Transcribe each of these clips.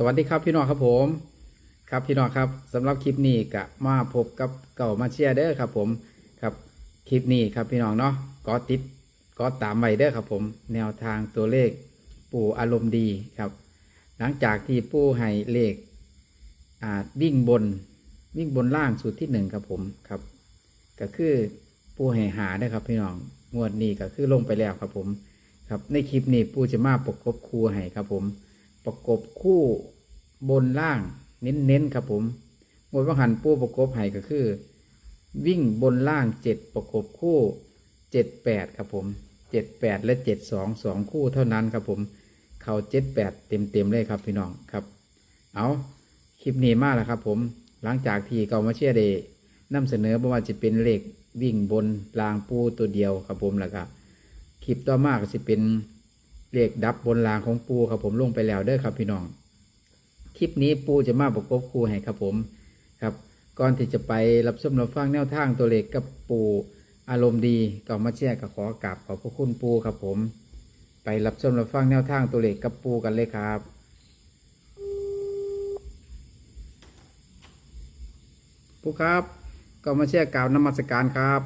สวัสดีครับพี่น้องครับผม ครับพี่น้องครับสำหรับคลิปนี้กะมาพบกับเก่ามาเชียร์เด้อครับผมครับคลิปนี้ครับพี่น้องเนาะก็ติดก็ตามไว้เด้อครับผม แนวทางตัวเลขปู่อารมณ์ดีครับ หลังจากที่ปู่ให้เลขอ่าวิ่งบนวิ่งบนล่างสุดที่หนึ่งครับผมครับ ก็คือปู่ให้หาเด้อครับ พี่น้องงวดนี้ก็คือลงไปแล้วครับผม ครับในคลิปนี้ปู่จะมาประกบคู่ให้ครับผม ประกบคู่บนล่าง เน้นๆครับผมงวดว่าหันปูประกบให้ก็คือ วิ่งบนล่างเจ็ดประกบคู่เจ็ดแปดครับผมเจ็ดแปดและเจ็ดสองสองคู่เท่านั้นครับผม เขาเจ็ดแปดเต็มเต็มเลยครับพี่น้องครับ เอาคลิปนี้มากแล้วครับผมหลังจากที่เกามาเชียเดย์นำเสนอบ่ว่าจะเป็นเลขวิ่งบนรางปูตัวเดียวครับผมแล้วก็คลิปต่อมาก็จะเป็น เลขดับบนรางของปูครับผมลงไปแล้วเด้อครับพี่น้อง คลิปนี้ปูจะมาประกบคู่ให้ครับผมครับ ก่อนที่จะไปรับชมรับฟังแนวทางตัวเลขกับปูอารมณ์ดีก็มาแชร์กับขอกราบขอบพระคุณปูครับผม ไปรับชมรับฟังแนวทางตัวเลขกับปูกันเลยครับปูครับก็มาแชร์กล่าวนมัสการครับ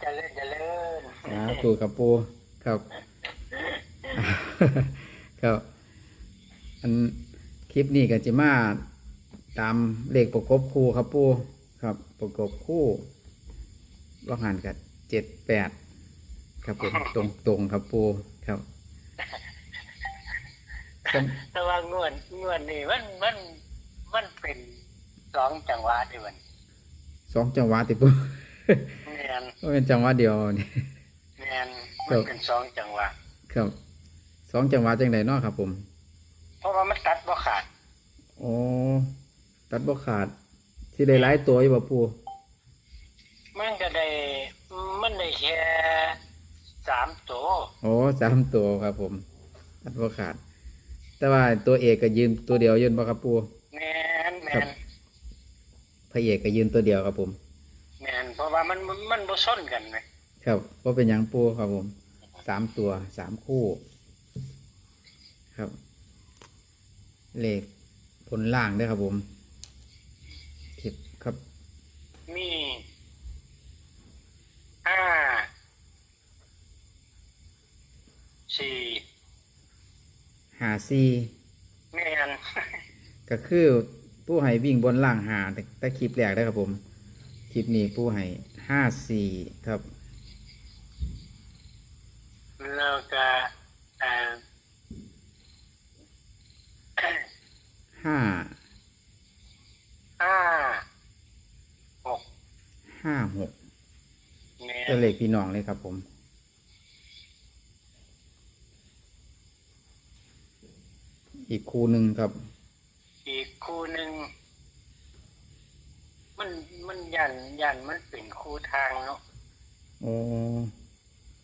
เจริญเจริญครับปูกับปูครับ ครับอันคลิปนี้ก็จะมาตามเลขประกบคู่ครับปูครับ ประกบคู่ว่าหันกับเจ็ดแปดครับผมตรงตรงๆครับปูครับจแต่ว่างวดงวดนี่มันมันมันเป็นสองจังหวะเดียวกันำสองจังหวะติปูแมนก็เป็นจังหวะเดียวนี่แมนมันเป็นสองจังหวะครับ สองจังหวะจังไดเนาะครับ ผม เพราะว่ามันตัดบ่ขาดโอ้ตัดบ่ขาดที่ได้หลายตัวอยู่บ่ปูมันก็ได้ มันได้แค่สามตัวโอ้สามตัวครับ ผม ตัดบ่ขาด แต่ว่าตัวเอกก็ยืนตัวเดียวยืนบ่ครับปูแมนแมครับนพระเอกก็ยืนตัวเดียวครับผมแมนเพราะว่ามันมันมันบ่ซ้นกันไหมครับว่าเป็นหยังปูครับผมสามตัวสามคู่ ครับ เลขผลล่างด้วยครับผมคลิปครับ มีห้าสี่หาซีแมนก็คือผู้ให้วิ่งบนล่างหาแต่แต่คลิปแรกได้อครับผมคลิปนี้ผู้ให้ห้าสี่ครับ แล้วก็เอ่อ ห้า ห้าหกห้าหกเนี่ยตัวเลขพี่น้องเลยครับผม อีกคู่หนึ่งครับ อีกคู่หนึ่งมันมันยันยันมันเป็นคู่ทางเนาะโอ้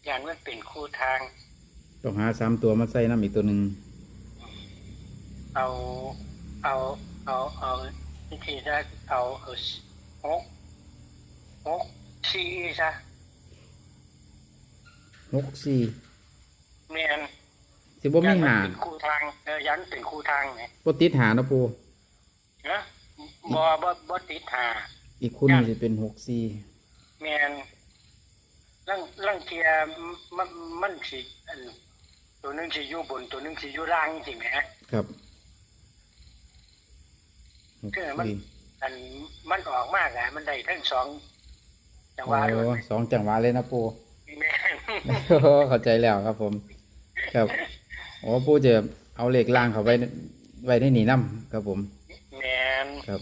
ยันมันเป็นคู่ทาง ต้องหาสามตัวมาใส่น้ำอีกตัวหนึ่งเอา เอาเอาเอาวิธีได้เอาเอาหกหกสี่ซะหกสี่เมียนสิบ่มียันหาเป็นคู่ทางเออยันเป็นคู่ทางไงบ่ติดหานะปูนะบ่บ่บ่ติดหาอีกคู่หนึงจะเป็นหกสี่แมนลังลังเทียมันมันสิอันตัวหนึงสิอยู่บนตัวหนึงสิอยู่ล่างจริงไหมครับ หกคือมันสี่อันมันออกมากอะมันได้ทั้งสองจังหโอ้วะด้วยสองจังหวะเลยนะปู แม่นเข้าใจแล้วครับผม ครับโอ้ปูจะเอาเหล็กล่างเขาไว้ไว้ในหนีน้ำครับผม แม่นครับ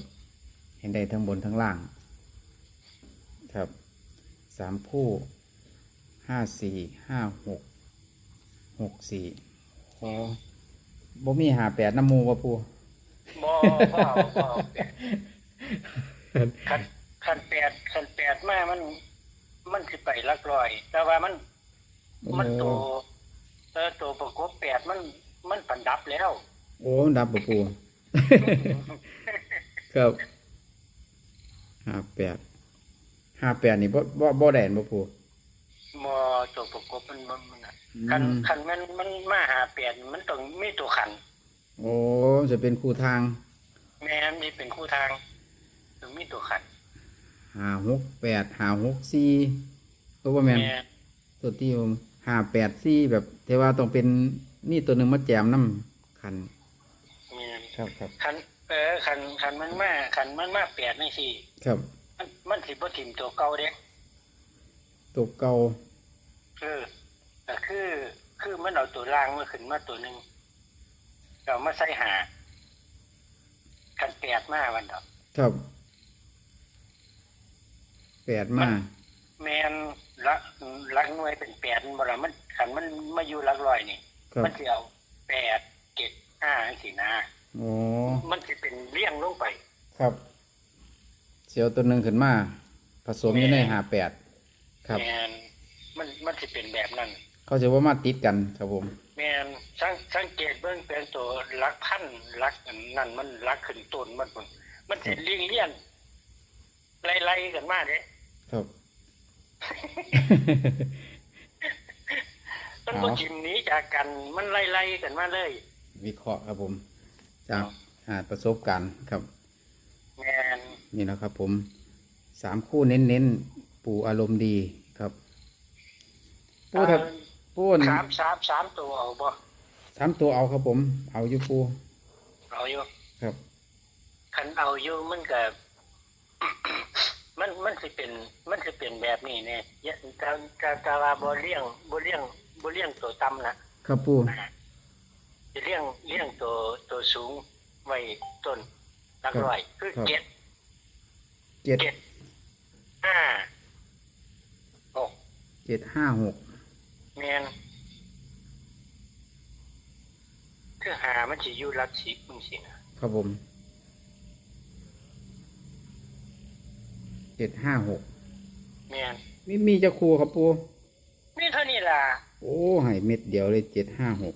เห็นได้ทั้งบนทั้งล่าง ครับสามคู่ห้าสี่ห้าหกหกสี่โอ้บ่มีหาแปดน้ำมูวะปู บ่บ่บ่คันคันแปดคันแปดมามัน มันสิไปลักร้อย แต่ว่ามัน มันโตเออตัวประกบแปดมัน มันปันดับแล้ว โอ้ดับบ่ปูครับห้าแปดห้าแปดนี่บ่บ่บ่แดนบ่ปูมอตัวประกบมันมันมันน่ะอืมคันคันมันมันมาหาแปดมันต้องมีตัวขัน โอ้มันจะเป็นคู่ทางแม่นนี่เป็นคู่ทางถึงมีตัวขัดหาหกแปดหาหกสี่ตัวว่าแมนแม่นตัวที่ผมหาแปดสี่แบบแต่ว่าต้องเป็นนี่ตัวหนึ่งมาแจมน้ำคันแม่นครับครับคันเออคันคันมันมาคันมันมาแปดนี่สิครับมันมันสิบ่ถิ่มตัวเก่าเด้ตัวเก่าคือก็คือคือมันเอาตัวล่างมาขึ้นมาตัวหนึ่ง เรามาใส่หาคันแปดมาวันดอกครับแปดมาแมนละลักหน่วยเป็นแปดบ่ละมันคันมันมาอยู่หลักร้อยนี่ครับมันสิเอาแปดเจ็ดห้าสี่นาโอ้มันจะเป็นเลี่ยงลงไป ครับ เสียวตัวหนึ่งขึ้นมา ผสมอยู่ในหาแปดครับแมนมันมันจะเป็นแบบนั้น เขาจะว่ามาติดกันครับผม แมนสังสังเกตเบื้องเป็นตัวลักพันลักอันนั่นมันลักขึ้นต้นมันมันมันจะเลี่ยงเลี่ยงไล่ไล่กันมาเด้ครับมันเอาก็จิมหนี้จากกัน มันไล่ไล่กันมาเลย วิเคราะห์ครับผม จากหาประสบการณ์ครับแมนนี่นะครับ ผมสามคู่เน้นๆปู่อารมณ์ดีครับปูถ้า ปูนสามสามสามตัวเอาบ่สามตัวเอาครับผม เอาอยู่ปูเอาอยู่ครับคันเอาอยู่มันก็มันมันสิเป็น มันสิเป็นแบบนี้เนี่ยยะกากากาว่าบ่เลี้ยงบ่เลี้ยงบ่เลี้ยงตัวต่ำนะครับปูจะเลี้ยงเลี้ยงตัวตัวสูงไว้ต้นหลักร้อย คือเจ็ดเจ็ดเจ็ดห้าหกเจ็ดห้าหก แมนคือหา มันสิอยู่หลักสิบมึงสินะครับผมเจ็ดห้าหกแมนมีมีจะครูครับปูมีเท่านี้ล่ะโอ้ให้เม็ดเดียวเลยเจ็ดห้าหก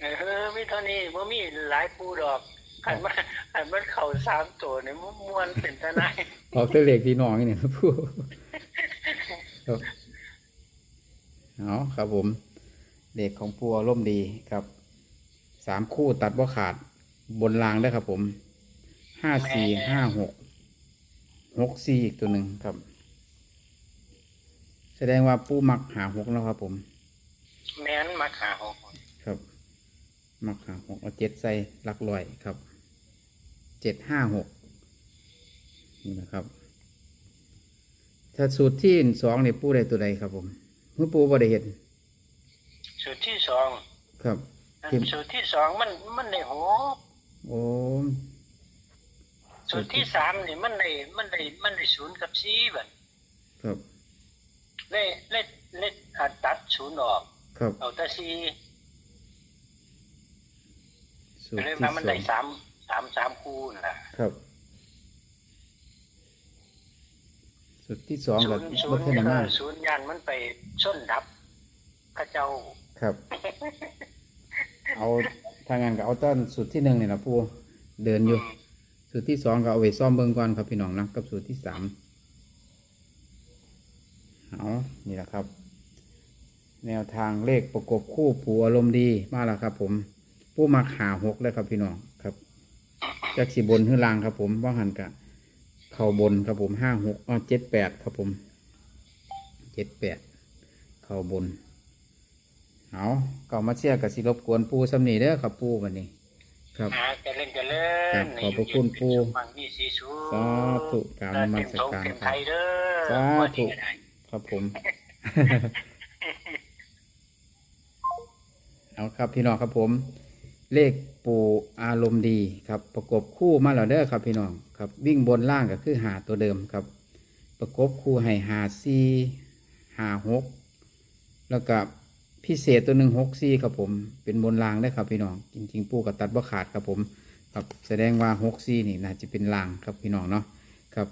เออมีเท่านี้บ่มีหลายปูดอกขันมันขันมันเข่าสามตัวเนี่ยมันมวนเป็นทนายออกตัวเลขที่น้องนี่ครับปูครับเอาครับผม เด็กของปูอารมณ์ดีครับ สามคู่ตัดว่าขาดบนรางได้ครับผมห้าสี่ห้าหกหกสี่อีกตัวหนึ่งครับ แสดงว่าปูมักหาหกแล้วครับผม แม้นมาขาหกครับ มักหาหกเอาเจ็ดใส่หลักลอยครับเจ็ดห้าหกนี่นะครับถ้าสูตรที่สองเนี่ยปูได้ตัวใดครับผมเมื่อปูบ่ได้เห็นสูตรที่สองครับ อันพิมพ์สูตรที่สองมันมันในหกโอ้สูตรที่สามนี่มันในมันในมันในศูนย์กับสี่แบบครับเล่เล่เล่อ่าตัดศูนย์ออก ครับเอาแต่สี่สูตรเลยที่มามันสอได้งสามสามสามคู่นั่นล่ะครับสูตรที่สองศูกับนย์ศูบันคย์เทนมาเออศูนย์ยันมันไปส้นดับพระเจ้า ครับ เอาทางงานกับเอาต้นสูตรที่หนึ่งเนี่ยนะปูเดินอยู่ สูตรที่สองก็เอาไว้ซ่อมเบิ่งก่อนครับพี่น้องนะกับสูตรที่สามเอานี่แหละครับ แนวทางเลขประกบคู่ปูอารมณ์ดีมาแล้วครับ ผมผู้มักหาหกเลยครับพี่น้องครับจากสีบนขึ้นล่างครับ ผมว่าหันกะเข่าบนครับผมห้าหกอ๋อเจ็ดแปดครับผมเจ็ดแปดเข่าบน เอาเก่ามาเชียร์กับสิรบกวนปูสำนีเด้อครับปูวันนี้ ครับหาเจะเล่นจะเล่ครันบขอบพระคุณปู่ฟังมีสีสูสาธุกราบนมัสการเต็มไทยเด้อสาธุวันนี้ก็ได้ครับผม เอาครับพี่น้องครับผม เลขปูอารมณ์ดีครับ ประกบคู่มาแล้วเด้อครับ พี่น้องครับ วิ่งบนล่างก็คือหาตัวเดิมครับ ประกบคู่ให้หาซีหาหกแล้วก็ พิเศษตัวหนึ่งหกซีครับผม เป็นบนล่างได้ครับพี่น้อง จริง ๆ ปูกับตัดบ่ขาดครับผม ครับแสดงว่าหกซีนี่น่าจะเป็นล่างครับพี่น้องเนาะ ครับ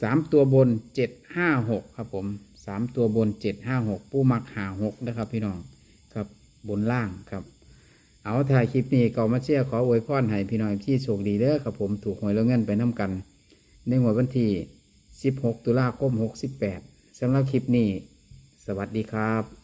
สามตัวบนเจ็ดห้าหกครับผมสามตัวบนเจ็ดห้าหกปูมักหาหกนะครับพี่น้อง ครับบนล่างครับ เอาถ่ายคลิปนี้ก็มาเชื่อขออวยพรให้พี่น้องที่โชคดีเด้อครับผมถูกหวยแล้วเงินไปน้กัน ในหัวดวันที่ 16 ตุลาคม 68สำหรับคลิปนี้ สวัสดีครับ